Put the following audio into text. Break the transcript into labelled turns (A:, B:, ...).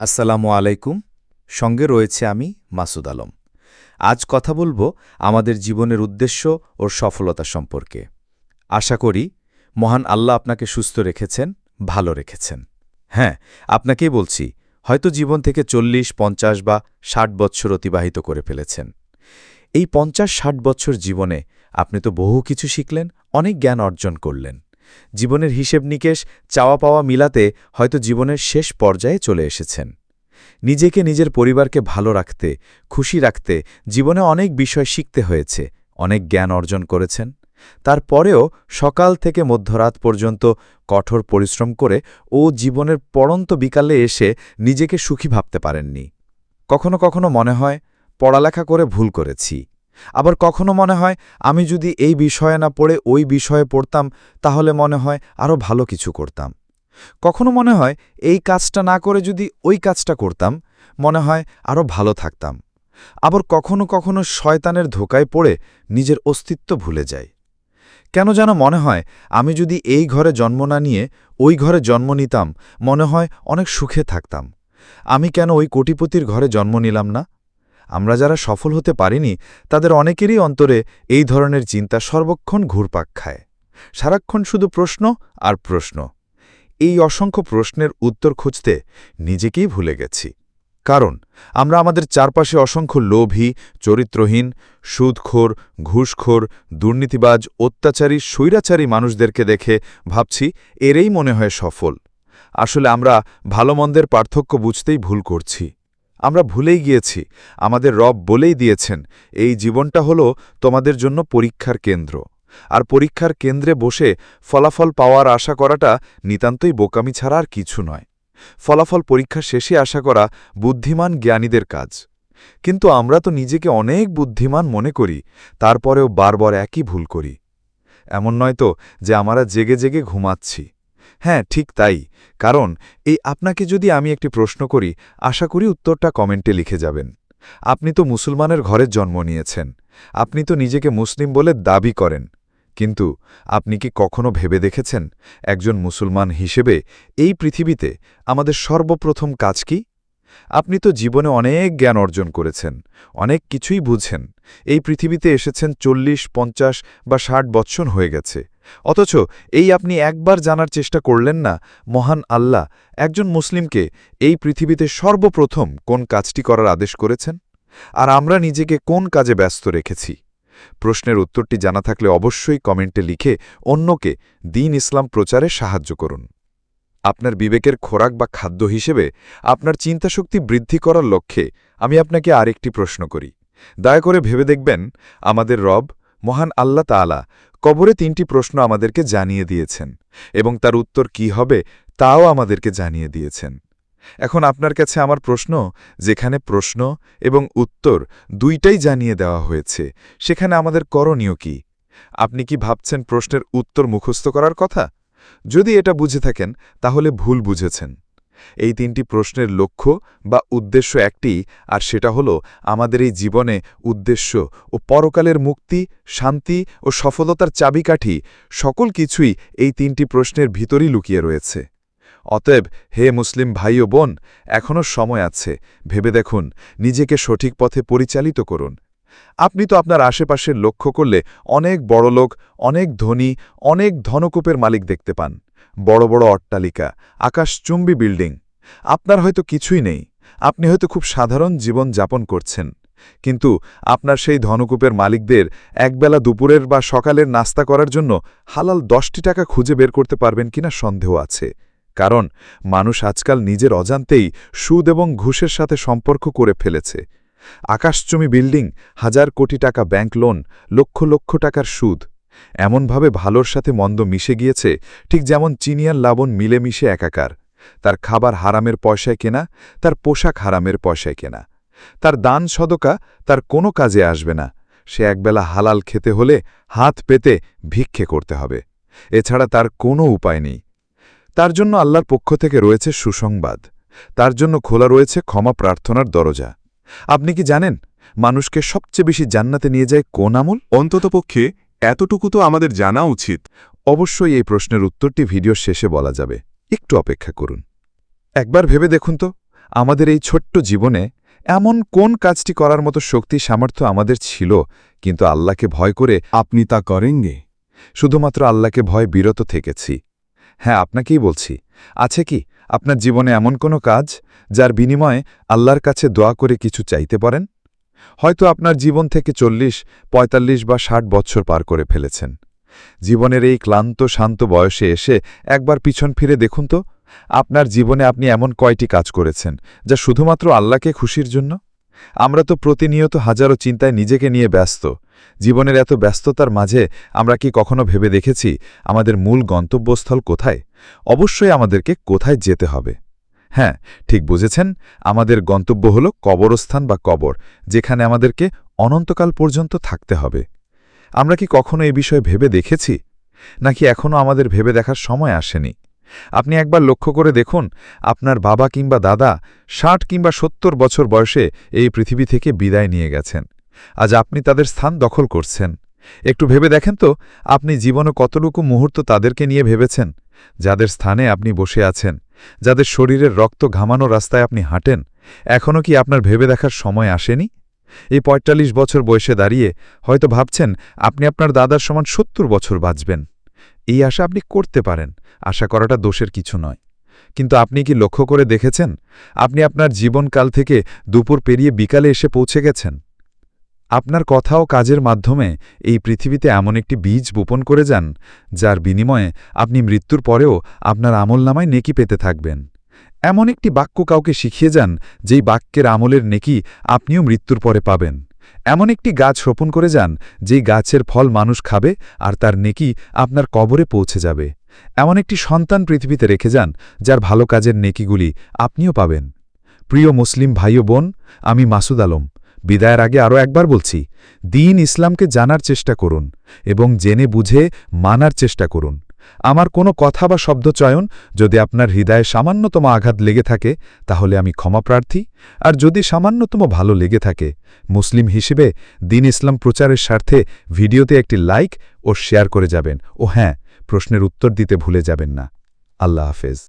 A: আসসালামু আলাইকুম। সঙ্গে রয়েছে আমি মাসুদ আলম। আজ কথা বলব আমাদের জীবনের উদ্দেশ্য ও সফলতা সম্পর্কে। আশা করি মহান আল্লাহ আপনাকে সুস্থ রেখেছেন, ভালো রেখেছেন। হ্যাঁ আপনাকেই বলছি, হয়তো জীবন থেকে চল্লিশ, পঞ্চাশ বা ষাট বৎসর অতিবাহিত করে ফেলেছেন। এই পঞ্চাশ, ষাট বছর জীবনে আপনি তো বহু কিছু শিখলেন, অনেক জ্ঞান অর্জন করলেন। জীবনের হিসেব নিকেশ, চাওয়া পাওয়া মিলাতে হয়তো জীবনের শেষ পর্যায়ে চলে এসেছেন। নিজেকে নিজের পরিবারকে ভালো রাখতে, খুশি রাখতে জীবনে অনেক বিষয় শিখতে হয়েছে, অনেক জ্ঞান অর্জন করেছেন। তারপরেও সকাল থেকে মধ্যরাত পর্যন্ত কঠোর পরিশ্রম করে ও জীবনের পড়ন্ত বিকালে এসে নিজেকে সুখী ভাবতে পারেননি। কখনো কখনো মনে হয়, পড়ালেখা করে ভুল করেছি। আবার কখনো মনে হয়, আমি যদি এই বিষয়ে না পড়ে ওই বিষয়ে পড়তাম, তাহলে মনে হয় আরও ভালো কিছু করতাম। কখনো মনে হয়, এই কাজটা না করে যদি ওই কাজটা করতাম, মনে হয় আরও ভালো থাকতাম। আবার কখনো কখনো শয়তানের ধোকায় পড়ে নিজের অস্তিত্ব ভুলে যায় কেন যেন মনে হয়, আমি যদি এই ঘরে জন্ম না নিয়ে ওই ঘরে জন্ম নিতাম, মনে হয় অনেক সুখে থাকতাম। আমি কেন ওই কোটিপতির ঘরে জন্ম নিলাম না? আমরা যারা সফল হতে পারিনি, তাদের অনেকেরই অন্তরে এই ধরনের চিন্তা সর্বক্ষণ ঘুরপাক খায়। সারাক্ষণ শুধু প্রশ্ন আর প্রশ্ন। এই অসংখ্য প্রশ্নের উত্তর খুঁজতে নিজেকেই ভুলে গেছি। কারণ, আমরা আমাদের চারপাশে অসংখ্য লোভী, চরিত্রহীন, সুদখোর, ঘুষখোর, দুর্নীতিবাজ, অত্যাচারী, স্বৈরাচারী মানুষদেরকে দেখে ভাবছি এরেই মনে হয় সফল। আসলে আমরা ভালো মন্দের পার্থক্য বুঝতেই ভুল করছি। আমরা ভুলেই গিয়েছি, আমাদের রব বলেই দিয়েছেন, এই জীবনটা হল তোমাদের জন্য পরীক্ষার কেন্দ্র। আর পরীক্ষার কেন্দ্রে বসে ফলাফল পাওয়ার আশা করাটা নিতান্তই বোকামি ছাড়া আর কিছু নয়। ফলাফল পরীক্ষা শেষে আশা করা বুদ্ধিমান জ্ঞানীদের কাজ। কিন্তু আমরা তো নিজেকে অনেক বুদ্ধিমান মনে করি, তারপরেও বারবার একই ভুল করি। এমন নয় তো যে আমরা জেগে জেগে ঘুমাচ্ছি। হ্যাঁ ঠিক তাই। কারণ, এই আপনাকে যদি আমি একটি প্রশ্ন করি, আশা করি উত্তরটা কমেন্টে লিখে যাবেন। আপনি তো মুসলমানের ঘরে জন্ম নিয়েছেন। আপনি তো নিজেকে মুসলিম বলে দাবি করেন। কিন্তু, আপনি কি কখনো ভেবে দেখেছেন? একজন মুসলমান হিসেবে এই পৃথিবীতে আমাদের সর্বপ্রথম কাজ কি? আপনি তো জীবনে অনেক জ্ঞান অর্জন করেছেন, অনেক কিছুই বুঝছেন এই পৃথিবীতে এসেছেন চল্লিশ, পঞ্চাশ বা ষাট বৎসর হয়ে গেছে। অথচ এই আপনি একবার জানার চেষ্টা করলেন না, মহান আল্লাহ একজন মুসলিমকে এই পৃথিবীতে সর্বপ্রথম কোন কাজটি করার আদেশ করেছেন? আর আমরা নিজেকে কোন কাজে ব্যস্ত রেখেছি? প্রশ্নের উত্তরটি জানা থাকলে অবশ্যই কমেন্টে লিখে অন্যকে দিন ইসলাম প্রচারে সাহায্য করুন। আপনার বিবেকের খোরাক বা খাদ্য হিসেবে আপনার চিন্তাশক্তি বৃদ্ধি করার লক্ষ্যে আমি আপনাকে আরেকটি প্রশ্ন করি। দয়া করে ভেবে দেখবেন, আমাদের রব, মহান আল্লাহ তাআলা, কবরে তিনটি প্রশ্ন আমাদেরকে জানিয়ে দিয়েছেন এবং তার উত্তর কি হবে তাও আমাদেরকে জানিয়ে দিয়েছেন। এখন আপনার কাছে আমার প্রশ্ন, যেখানে প্রশ্ন এবং উত্তর দুইটাই জানিয়ে দেওয়া হয়েছে, সেখানে আমাদের করণীয় কি? আপনি কি ভাবছেন প্রশ্নের উত্তর মুখস্থ করার কথা? যদি এটা বুঝে থাকেন, তাহলে ভুল বুঝেছেন। এই তিনটি প্রশ্নের লক্ষ্য বা উদ্দেশ্য একটি, আর সেটা হল আমাদের এই জীবনে উদ্দেশ্য ও পরকালের মুক্তি, শান্তি ও সফলতার চাবিকাঠি সকল কিছুই এই তিনটি প্রশ্নের ভিতরই লুকিয়ে রয়েছে। অতএব, হে মুসলিম ভাই ও বোন এখনও সময় আছে, ভেবে দেখুন, নিজেকে সঠিক পথে পরিচালিত করুন। আপনি তো আপনার আশেপাশের লক্ষ্য করলে অনেক বড় লোক অনেক ধনী, অনেক ধনকূপের মালিক দেখতে পান। বড় বড় অট্টালিকা, আকাশচুম্বী বিল্ডিং। আপনার হয়তো কিছুই নেই। আপনি হয়তো খুব সাধারণ জীবন যাপন করছেন। কিন্তু আপনার সেই ধনকূপের মালিকদের একবেলা দুপুরের বা সকালের নাস্তা করার জন্য হালাল দশটি টাকা খুঁজে বের করতে পারবেন কিনা সন্দেহ আছে। কারণ মানুষ আজকাল নিজের অজান্তেই সুদ এবং ঘুষের সাথে সম্পর্ক করে ফেলেছে। আকাশচুমি বিল্ডিং, হাজার কোটি টাকা ব্যাংক লোন, লক্ষ লক্ষ টাকার সুদ। এমনভাবে ভালোর সাথে মন্দ মিশে গিয়েছে, ঠিক যেমন চিনিয়ার লাবণ মিলেমিশে একাকার। তার খাবার হারামের পয়সায় কেনা, তার পোশাক হারামের পয়সায় কেনা। তার দান সদকা তার কোনো কাজে আসবে না। সে একবেলা হালাল খেতে হলে হাত পেতে ভিক্ষে করতে হবে। এছাড়া তার কোনো উপায় নেই। তার জন্য আল্লাহর পক্ষ থেকে রয়েছে সুসংবাদ। তার জন্য খোলা রয়েছে ক্ষমা প্রার্থনার দরজা। আপনি কি জানেন মানুষকে সবচেয়ে বেশি জান্নাতে নিয়ে যায় কোন আমল?
B: অন্ততপক্ষে এতটুকু তো আমাদের জানা উচিত।
A: অবশ্যই এই প্রশ্নের উত্তরটি ভিডিওর শেষে বলা যাবে। একটু অপেক্ষা করুন। একবার ভেবে দেখুন তো আমাদের এই ছোট্ট জীবনে এমন কোন কাজটি করার মতো শক্তি সামর্থ্য আমাদের ছিল কিন্তু আল্লাহকে ভয় করে
B: আপনি তা করেনগে
A: শুধুমাত্র আল্লাহকে ভয় বিরত থেকেছি। হ্যাঁ আপনাকেই বলছি। আছে কি? আপনার জীবনে এমন কোনো কাজ যার বিনিময়ে আল্লাহর কাছে দোয়া করে কিছু চাইতে পারেন? হয়তো আপনার জীবন থেকে চল্লিশ ৪৫ বা ষাট বছর পার করে ফেলেছেন। জীবনের এই ক্লান্ত, শান্ত বয়সে এসে একবার পিছন ফিরে দেখুন তো। আপনার জীবনে আপনি এমন কয়টি কাজ করেছেন, যা শুধুমাত্র আল্লাহকে খুশির জন্য? আমরা তো প্রতিনিয়ত হাজারো চিন্তায় নিজেকে নিয়ে ব্যস্ত। জীবনের এত ব্যস্ততার মাঝে আমরা কি কখনো ভেবে দেখেছি আমাদের মূল গন্তব্যস্থল কোথায়? অবশ্যই আমাদেরকে কোথায় যেতে হবে। হ্যাঁ ঠিক বুঝেছেন, আমাদের গন্তব্য হল কবরস্থান বা কবর, যেখানে আমাদেরকে অনন্তকাল পর্যন্ত থাকতে হবে। আমরা কি কখনো এ বিষয়ে ভেবে দেখেছি? নাকি এখনও আমাদের ভেবে দেখার সময় আসেনি? আপনি একবার লক্ষ্য করে দেখুন, আপনার বাবা কিংবা দাদা ষাট কিংবা সত্তর বছর বয়সে এই পৃথিবী থেকে বিদায় নিয়ে গেছেন। আজ আপনি তাদের স্থান দখল করছেন। একটু ভেবে দেখেন তো, আপনি জীবনে কতটুকু মুহূর্ত তাদেরকে নিয়ে ভেবেছেন? যাদের স্থানে আপনি বসে আছেন, যাদের শরীরের রক্ত ঘামানো রাস্তায় আপনি হাঁটেন এখনও কি আপনার ভেবে দেখার সময় আসেনি? এই পঁয়তাল্লিশ বছর বয়সে দাঁড়িয়ে হয়তো ভাবছেন, আপনি আপনার দাদার সমান সত্তর বছর বাঁচবেন। এই আশা আপনি করতে পারেন। আশা করাটা দোষের কিছু নয়। কিন্তু আপনি কি লক্ষ্য করে দেখেছেন? আপনি আপনার জীবনকাল থেকে দুপুর পেরিয়ে বিকালে এসে পৌঁছে গেছেন। আপনার কথা ও কাজের মাধ্যমে এই পৃথিবীতে এমন একটি বীজ বোপন করে যান, যার বিনিময়ে আপনি মৃত্যুর পরেও আপনার আমলনামায় নেকি পেতে থাকবেন। এমন একটি বাক্য কাউকে শিখিয়ে যান, যেই বাক্যের আমলের নেকি আপনিও মৃত্যুর পরে পাবেন। এমন একটি গাছ রোপণ করে যান যেই গাছের ফল মানুষ খাবে আর তার নেকি আপনার কবরে পৌঁছে যাবে। এমন একটি সন্তান পৃথিবীতে রেখে যান, যার ভালো কাজের নেকিগুলি আপনিও পাবেন। প্রিয় মুসলিম ভাই ও বোন, আমি মাসুদ আলম। বিদায়ের আগে আরও একবার বলছি, দিন ইসলামকে জানার চেষ্টা করুন এবং জেনে বুঝে মানার চেষ্টা করুন। আমার কোনো কথা বা শব্দচয়ন যদি আপনার হৃদয়ে সামান্যতম আঘাত লেগে থাকে, তাহলে আমি ক্ষমা প্রার্থী। আর যদি সামান্যতম ভালো লেগে থাকে, মুসলিম হিসেবে দিন ইসলাম প্রচারের স্বার্থে ভিডিওতে একটি লাইক ও শেয়ার করে যাবেন। ও হ্যাঁ প্রশ্নের উত্তর দিতে ভুলে যাবেন না। আল্লাহ হাফেজ।